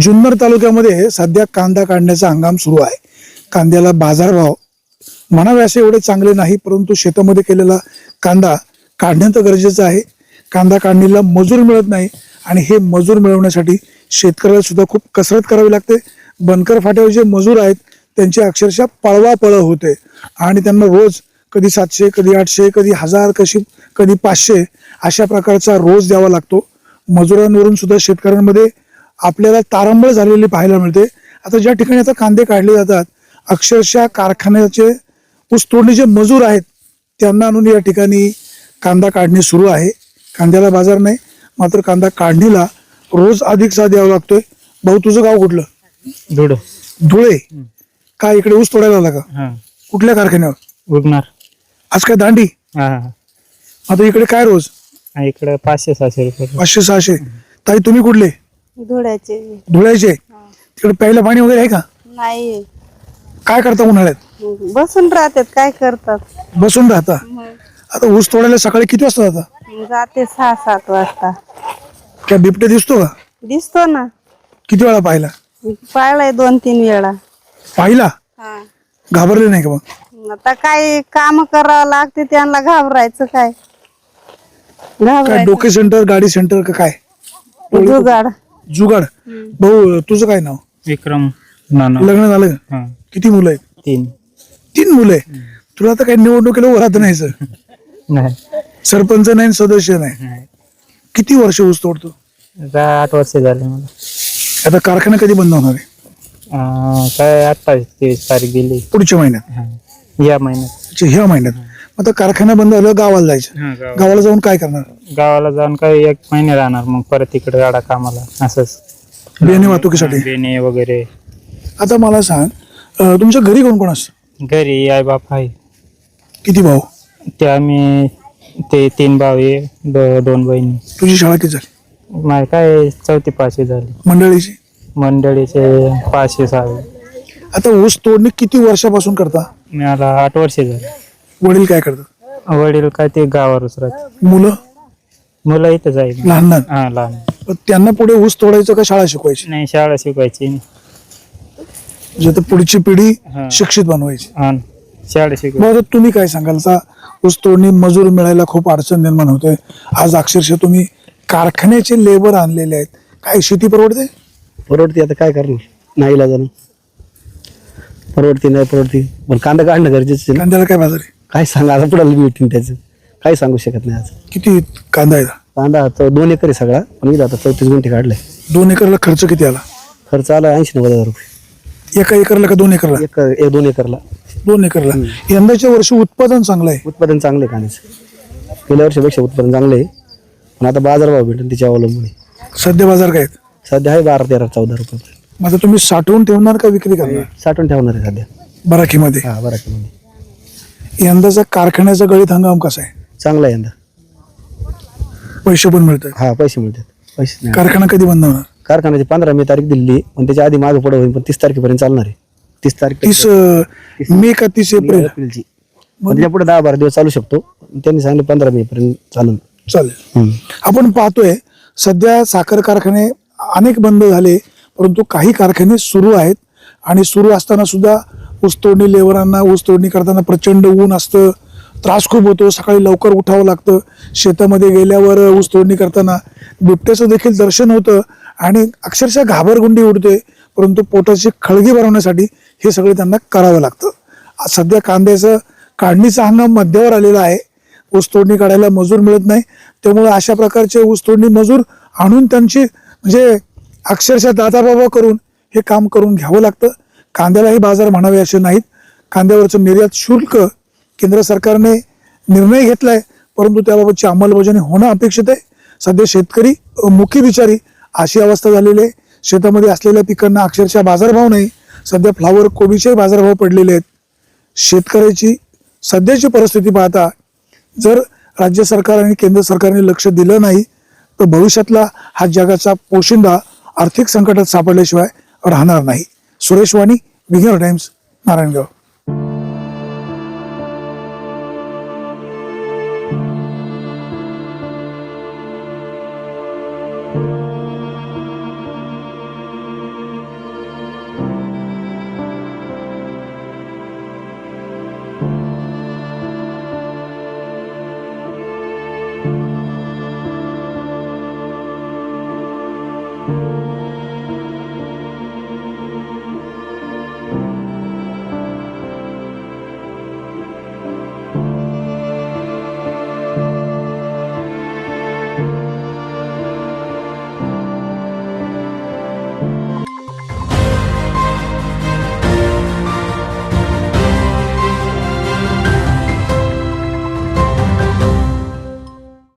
जुन्नर तालुक्यामध्ये सध्या कांदा काढण्याचा हंगाम सुरू आहे. कांद्याला बाजारभाव म्हणावे असे एवढे चांगले नाही परंतु शेतामध्ये केलेला कांदा काढणं तर गरजेचं आहे. कांदा काढणीला मजूर मिळत नाही आणि हे मजूर मिळवण्यासाठी शेतकऱ्याला सुद्धा खूप कसरत करावी लागते. बनकर फाट्यावर जे मजूर आहेत त्यांची अक्षरशः पळवापळ होते आणि त्यांना रोज कधी सातशे कधी आठशे कधी हजार कशी कधी पाचशे अशा प्रकारचा रोज द्यावा लागतो. मजुरांवरून सुद्धा शेतकऱ्यांमध्ये आपल्याला तारंबळ झालेली पाहायला मिळते. आता ज्या ठिकाणी आता कांदे काढले जातात अक्षरशः कारखान्याचे ऊस तोडणीचे मजूर आहेत त्यांना आणून या ठिकाणी कांदा काढणी सुरू आहे. कांद्याला बाजार नाही मात्र कांदा काढणीला रोज अधिकचा द्यावा लागतोय. भाऊ तुझं गाव कुठलं? धुड धुळे? काय इकडे ऊस तोडायला आला का? हा. कुठल्या कारखान्यावर? उगणार आज काय दांडी? हा. आता इकडे काय रोज? इकडे पाचशे सहाशे रुपये. पाचशे सहाशे. ताई तुम्ही कुठले? धुळ्याचे. धुळ्याचे? तिकडे प्यायला पाणी वगैरे आहे का? नाही. काय करता उन्हाळ्यात? बसून राहतात काय करतात? बसून राहता? आता ऊस तोडायला सकाळी किती वाजता जाता? जाते सहा सात वाजता. त्या बिबटे दिसतो का? दिसतो ना. किती वेळा पाहिला? पाळलाय दोन तीन वेळा. पाहिला? घाबरले नाही का मग? आता काय काम करावं लागते त्यांना घाबरायचं काय? काय घाबरायचं. डोके सेंटर गाडी सेंटर का काय? जुगाड. जुगाड. भाऊ तुझं काय नाव? विक्रम नाना. लग्न झालं? का? हा. किती मुलं आहेत? तीन. तीन मुलं आहे तुला आता काही निवडणुकीला उभं राहत नाही सर नाही. सरपंच नाही आणि सदस्य नाही. नाही. किती वर्ष ऊस तोडतो? आता आठ वर्ष झाले मला. आता कारखाना कधी बंद होणार आहे? अं, काय अठ्ठावीस तेवीस तारीख दिली. पुढच्या महिन्यात? हा. या महिन्यात. अच्छा, ह्या महिन्यात. आता कारखाना बंद झालं गावाला जायचं. गाव- गावाला. जाऊन काय करणार? गावाला जाऊन काय एक महिने राहणार मग परत इकडे गाडा कामाला असंच. बेने वाहतुकीसाठी? बेणे वगैरे. आता मला सांग अं, तुमच्या घरी कोण कोण असतं? घरी आई बाप आहे. किती भाऊ? ते आम्ही ते तीन भाऊ आहे दो- दोन बहिणी. तुझी शाळा किती झाली? माझी काय चौथी पाचवी झाली. मंडळीची? मंडळीचे पाचशे सहावे. आता ऊस तोडणी किती वर्षापासून करता? मला आठ वर्ष झाले. वडील काय करतात? वडील काय ते गावावरच राहत मुलं? मुलं इथंच आहे लहान लहान? हा लहान. पण त्यांना पुढे ऊस तोडायचं का शाळा शिकवायची? नाही शाळा शिकवायची. म्हणजे आता पुढची पिढी हा. शिक्षित बनवायची. हा शाळा शिकवायची. मग आता तुम्ही काय सांगाल? आता ऊस तोडणी मजूर मिळायला खूप अडचण निर्माण होते आज अक्षरशः तुम्ही कारखान्याचे लेबर आणलेले आहेत. काय शेती परवडते? परवडते आता काय करणार? नाही जाणं परवडते नाही परवडते. पण कांदा काढणं गरजेचं आहे ना? कांद्याला काय बाजार आहे? काय सांगा आता पुढे भेटतील त्याचं. काही सांगू शकत नाही आज किती कांदा आहे? कांदा आता दोन एकर आहे सगळा पण इथं आता चौतीस गुंठे काढले. दोन एकरला खर्च किती आला? खर्च आला ऐंशी नव्वद हजार रुपये. एका एकरला का दोन एकरला? एक एक दोन एकरला. दोन एकरला. यंदाच्या वर्षी उत्पादन चांगलं आहे. उत्पादन चांगलं आहे कांद्याचं. गेल्या वर्षापेक्षा उत्पादन चांगलं आहे. पण आता बाजारभाव भेटेल तिच्या अवलंबून आहे. सध्या बाजार काय आहेत? सध्या आहे बारा तेरा चौदा रुपये. मग आता तुम्ही साठवून ठेवणार का विक्री करणार? साठवून ठेवणार आहे सध्या. बराकीमध्ये. हा बरा किलो यंदाचा कारखान्याचा गळीत हंगाम कसा आहे? चांगला आहे यंदा. पैसे पण मिळतात. हा पैसे मिळतात. पैसे नाही. कारखाना कधी बंद होणार? कारखान्याची पंधरा मे तारीख दिली पण त्याच्या आधी मागे पुढे होईल पण तीस तारखेपर्यंत चालणार आहे. तीस तारीख तीस अं, मे का तीस एप्रिल? एप्रिलची. पण त्याच्या पुढे दहा बारा दिवस चालू शकतो. त्यांनी सांगितलं पंधरा मे पर्यंत चालून चालेल. आपण पाहतोय सध्या साखर कारखाने अनेक बंद झाले परंतु काही कारखाने सुरू आहेत. आणि सुरू असताना सुद्धा ऊसतोडणी ऊस ऊसतोडणी करताना प्रचंड ऊन असतं त्रास खूप होतो सकाळी लवकर उठावं लागतं. शेतामध्ये गेल्यावर ऊसतोडणी करताना बिबट्याचं देखील दर्शन होतं आणि अक्षरशः घाबरगुंडी उडते परंतु पोटाची खळगी भरवण्यासाठी हे सगळं त्यांना करावं लागतं. सध्या कांद्याचं काढणीचा हंगाम मध्यावर आलेला आहे. ऊस तोडणी काढायला मजूर मिळत नाही. त्यामुळे अशा प्रकारचे ऊस तोडणी मजूर आणून त्यांची म्हणजे अक्षरशः दादाबाबा करून हे काम करून घ्यावं लागतं. कांद्यालाही बाजार म्हणावे असे नाहीत. कांद्यावरचं निर्यात शुल्क केंद्र सरकारने निर्णय घेतलाय. परंतु त्याबाबतची अंमलबजावणी होणं अपेक्षित आहे. सध्या शेतकरी मुखी बिचारी अशी अवस्था झालेली आहे. शेतामध्ये असलेल्या पिकांना अक्षरशः बाजारभाव नाही. सध्या फ्लावर कोबीचेही बाजारभाव पडलेले आहेत. शेतकऱ्याची सध्याची परिस्थिती पाहता जर राज्य सरकार आणि केंद्र सरकारने लक्ष दिलं नाही तर भविष्यातला हा जगाचा पोशिंदा आर्थिक संकटात सापडल्याशिवाय राहणार नाही. Suresh Wani, Bigger Times, Narango. Thank.